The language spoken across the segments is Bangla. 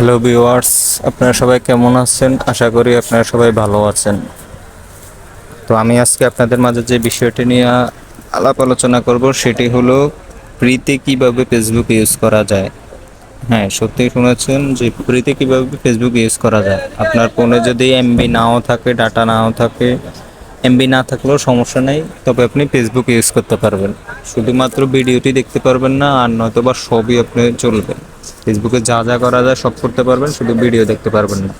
হ্যালো ভিউয়ার্স আপনারা সবাই কেমন আছেন? আশা করি আপনারা সবাই ভালো আছেন। তো আমি আজকে আপনাদের মাঝে যে বিষয়টি নিয়ে আলাপ আলোচনা করব, সেটি হলো ফ্রিতে কীভাবে ফেসবুক ইউজ করা যায়। হ্যাঁ সত্যি শুনেছেন যে ফ্রিতে কীভাবে ফেসবুক ইউজ করা যায়। আপনার ফোনে যদি এমবি নাও থাকে ডাটা নাও থাকে এমবি না থাকলেও সমস্যা নেই, তবে আপনি ফেসবুক ইউজ করতে পারবেন। শুধুমাত্র ভিডিওটি দেখতে পারবেন না, আর নয়তো বা সবই আপনি চলবে। ফেসবুকে যা যা করা যায় সব করতে পারবেন, শুধু ভিডিও দেখতে পারবেন না।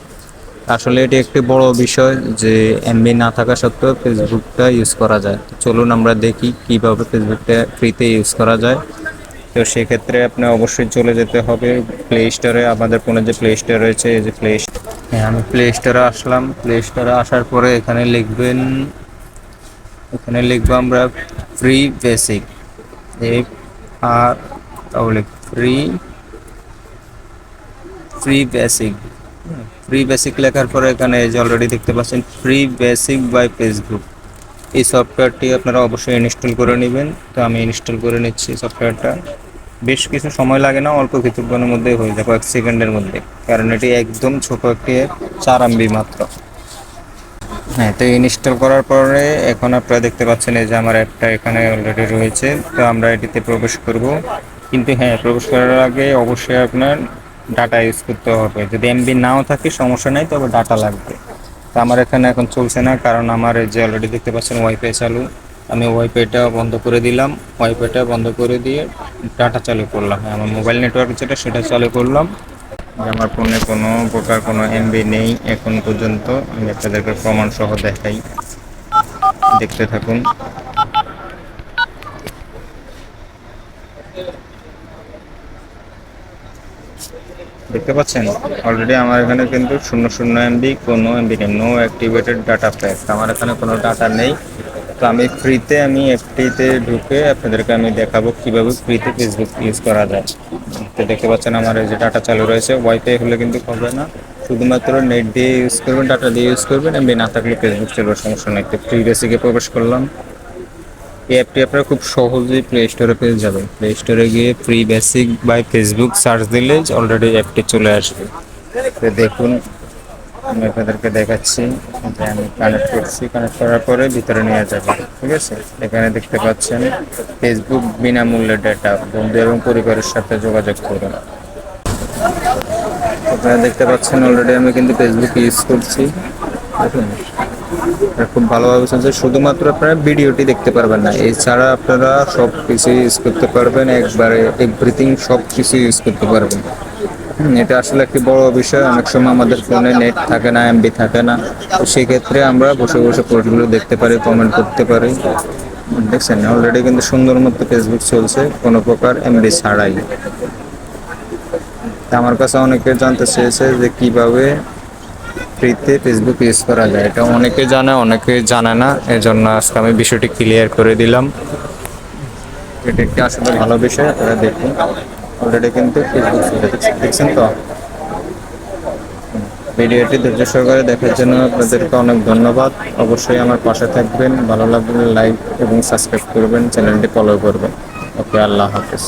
আসলে এটি একটি বড় বিষয় যে এমবি না থাকা সত্ত্বেও ফেসবুকটা ইউজ করা যায়। চলুন আমরা দেখি কীভাবে ফেসবুকটা ফ্রিতে ইউজ করা যায়। তো সেক্ষেত্রে আপনি অবশ্যই চলে যেতে হবে প্লে স্টোরে আমাদের ফোনে যে প্লে স্টোর রয়েছে, এই যে প্লে হ্যাঁ আমি প্লে স্টোরে আসলাম। প্লে স্টোরে আসার পরে এখানে লিখবেন এখানে লিখব আমরা ফ্রি বেসিক এফ আর তাহলে free free basic free basic লেখার পরে এখানে এই যে অলরেডি দেখতে পাচ্ছেন ফ্রি বেসিক বাই ফেসবুক এই সফটওয়্যারটি আপনারা অবশ্যই ইনস্টল করে নেবেন। তো আমি ইনস্টল করে নিচ্ছি সফটওয়্যারটা বেশ কিছু সময় লাগে না, অল্প কিছুক্ষণের মধ্যে হয়ে যায় কয়েক সেকেন্ডের মধ্যে। কারণ এটি একদম ছোট একটি চার এমবি মাত্র। হ্যাঁ তো ইনস্টল করার পরে এখন আপনারা দেখতে পাচ্ছেন এই যে আমার অ্যাপটা এখানে অলরেডি রয়েছে। তো আমরা এটিতে প্রবেশ করব। কিন্তু হ্যাঁ প্রবেশ করার আগে অবশ্যই আপনার ডাটা ইউজ করতে হবে। যদি এমবি নাও থাকে, সমস্যা নেই, তবে ডাটা লাগবে। তো আমার এখানে এখন চলছে না, কারণ আমার যে অলরেডি দেখতে পাচ্ছেন ওয়াইফাই চালু। আমি ওয়াইফাইটা বন্ধ করে দিলাম। ওয়াইফাইটা বন্ধ করে দিয়ে ডাটা চালু করলাম। আমার মোবাইল নেটওয়ার্ক যেটা, সেটা চালু করলাম। আমার ফোনে কোনো প্রকার কোনো এমবি নেই এখন পর্যন্ত। আমি আপনাদেরকে প্রমাণ সহ দেখাই। দেখতে থাকুন। দেখতে পাচ্ছেন? অলরেডি আমার এখানে কিন্তু শূন্য শূন্য এমবি কোনো এমবি নেই নো অ্যাক্টিভেটেড ডাটা প্যাক আমার এখানে কোনো ডাটা নেই। তো আমি ফ্রিতে আমি এফটিতে ঢুকে আপনাদেরকে আমি দেখাবো কীভাবে ফ্রিতে ফেসবুক ইউজ করা যায়। তো দেখতে পাচ্ছেন আমার এই যে ডাটা চালু রয়েছে। ওয়াইফাই হলে কিন্তু হবে না। শুধুমাত্র নেট দিয়ে ইউজ করবেন ডাটা দিয়ে ইউজ করবেন এমবি না থাকলে ফেসবুক চলবে, সমস্যা নেই। তো ফ্রি বেসিকে প্রবেশ করলাম। এই অ্যাপটি আপনারা খুব সহজেই প্লে স্টোরে পেয়ে যাবেন। প্লে স্টোরে গিয়ে free basic by Facebook search দিলে অলরেডি অ্যাপটি চলে আসবে। তো দেখুন, আমি আপনাদেরকে দেখাচ্ছি। যে আমি কানেক্ট করছি। কানেক্ট করার পরে ভিতরে নিয়ে যাবে, ঠিক আছে? এখানে দেখতে পাচ্ছেন ফেসবুক বিনামূল্যে ডেটা বন্ধু এবং পরিবারের সাথে যোগাযোগ করুন। আপনারা দেখতে পাচ্ছেন অলরেডি আমি কিন্তু ফেসবুক ইউজ করছি। দেখুন। খুব ভালোভাবে চলছে শুধুমাত্র আপনারা ভিডিওটি দেখতে পারবেন না। এছাড়া আপনারা সব কিছু ইউজ করতে পারবেন। একবারে এভরিথিং সব কিছু ইউজ করতে পারবেন। এটা আসলে একটি বড় বিষয়। অনেক সময় আমাদের ফোনে নেট থাকে না এমবি থাকে না। তো সেক্ষেত্রে আমরা বসে বসে পোস্টগুলো দেখতে পারি কমেন্ট করতে পারি। দেখছেন? অলরেডি কিন্তু সুন্দর মতো ফেসবুক চলছে। কোনো প্রকার এমবি ছাড়াই। আমার কাছে অনেকে জানতে চেয়েছে যে কীভাবে ফ্রিতে ফেসবুক ইউজ করা যায়। এটা অনেকে জানে অনেকে জানে না। এজন্য আজকে আমি বিষয়টি ক্লিয়ার করে দিলাম। এটা একটি আসলে ভালো বিষয়, আপনারা দেখুন। অলরেডি কিন্তু ফেসবুক দেখছেন তো? ভিডিওটি ধৈর্য সহকারে দেখার জন্য আপনাদেরকে অনেক ধন্যবাদ। অবশ্যই আমার পাশে থাকবেন। ভালো লাগলে লাইক এবং সাবস্ক্রাইব করবেন। চ্যানেলটি ফলো করবেন। ওকে, আল্লাহ হাফেজ।